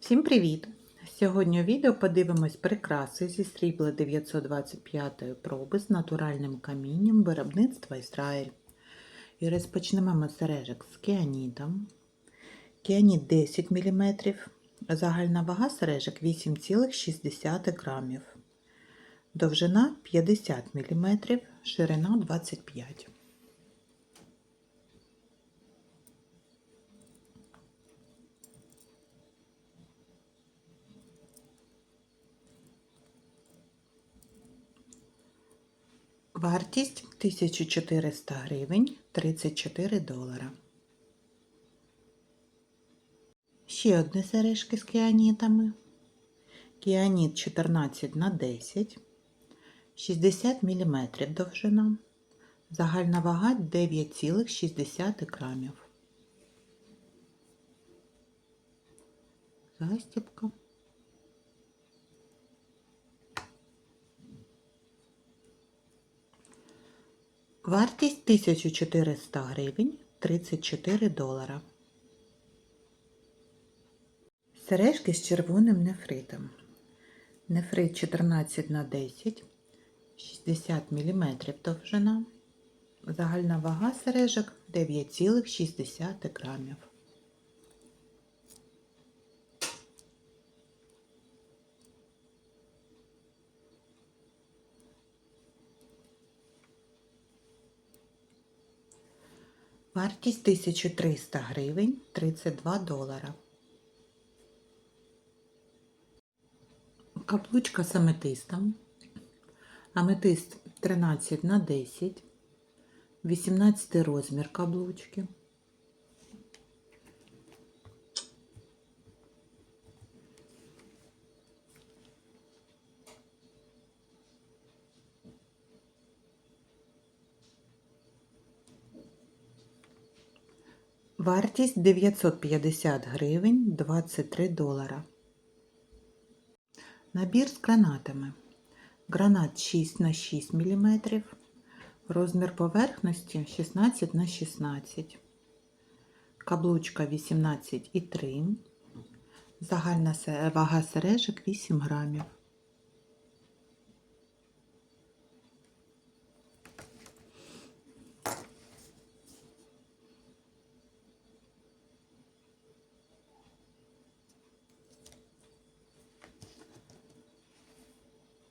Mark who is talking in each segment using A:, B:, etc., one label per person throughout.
A: Всім привіт! Сьогодні у відео подивимось прикраси зі срібла 925 проби з натуральним камінням виробництва Ізраїль. І розпочнемо ми сережок з кіанітом. Кіаніт 10 мм, загальна вага сережок 8,6 грамів. Довжина 50 мм, ширина 25 мм. Вартість 1400 гривень 34 долара. Ще одні сережки з кіанітами. Кіаніт 14 на 10, 60 мм довжина. Загальна вага 9,6 грамів. Застібка. Вартість 1400 гривень 34 долара. Сережки з червоним нефритом. Нефрит 14 на 10, 60 мм довжина. Загальна вага сережок 9,6 грамів. Вартість 1300 гривень 32 долара. Каплучка з аметистом. Аметист 13 на 10, 18 розмір каблучки. Вартість 950 гривень 23 долара. Набір з гранатами. Гранат 6 на 6 мм. Розмір поверхності 16 на 16 Каблучка 18,3 Загальна вага сережок 8 грамів.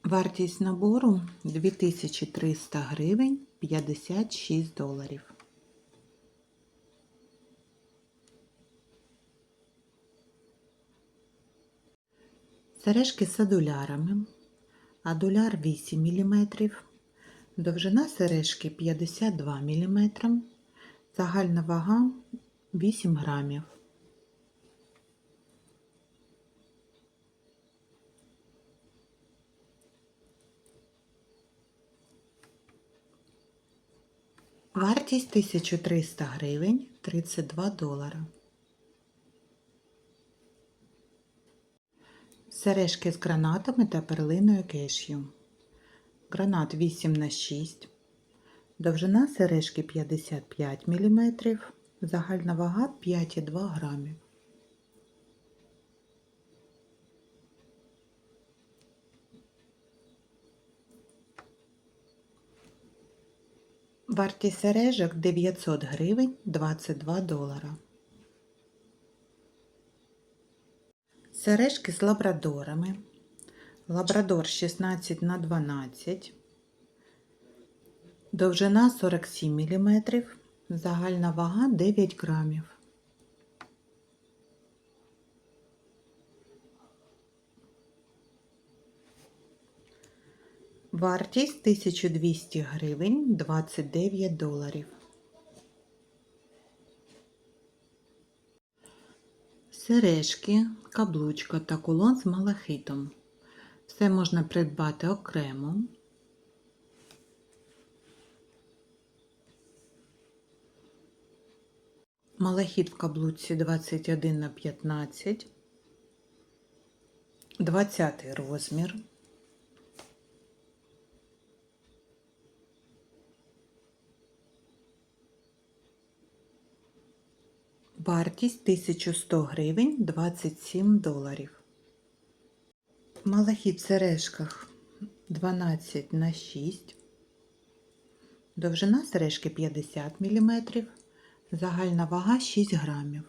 A: Вартість набору 2300 гривень 56 доларів. Сережки з адулярами. Адуляр 8 мм. Довжина сережки 52 мм. Загальна вага 8 грамів. Вартість 1300 гривень 32 долара. Сережки з гранатами та перлиною кешю. Гранат 8 на 6 Довжина сережки 55 мм. Загальна вага 5,2 грамів. Вартість сережок 900 гривень 22 долара. Сережки з лабрадорами. Лабрадор 16 на 12. Довжина 47 мм. Загальна вага 9 грамів. Вартість 1200 гривень 29 доларів. Сережки, каблучка та кулон з малахитом. Все можна придбати окремо. Малахіт в каблуці 21 на 15. 20 розмір. Вартість 1100 гривень 27 доларів. Малахіт в сережках 12 на 6. Довжина сережки 50 мм. Загальна вага 6 грамів.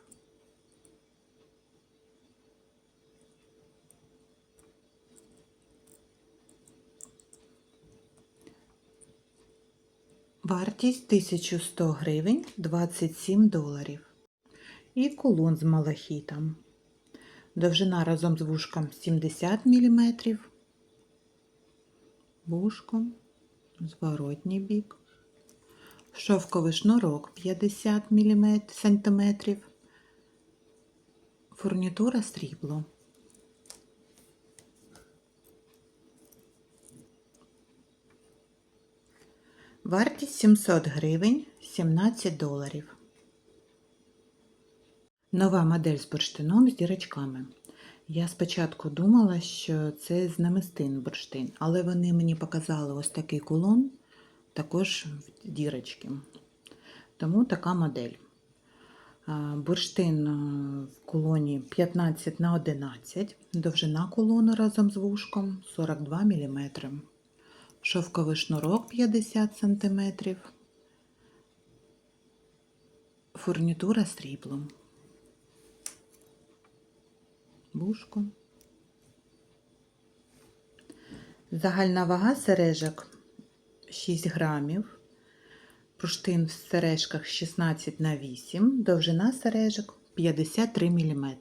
A: Вартість 1100 гривень 27 доларів. І кулон з малахітом. Довжина разом з вушком 70 мм. Вушко, зворотній бік. Шовковий шнурок 50 мм, сантиметрів. Фурнітура срібло. Вартість 700 гривень 17 доларів. Нова модель з бурштином з дірочками. Я спочатку думала, що це з намистин бурштин, але вони мені показали ось такий кулон, також в дірочки. Тому така модель. Бурштин в кулоні 15 на 11, довжина кулону разом з вушком 42 мм. Шовковий шнурок 50 см. Фурнітура сріблом. Вушко. Загальна вага сережок 6 грамів. Пруштин в сережках 16 на 8, довжина сережок 53 мм.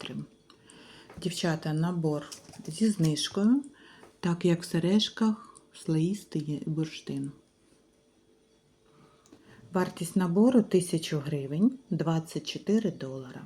A: Дівчата, набор зі знижкою, так як в сережках слоїстий бурштин. Вартість набору 1000 гривень 24 долара.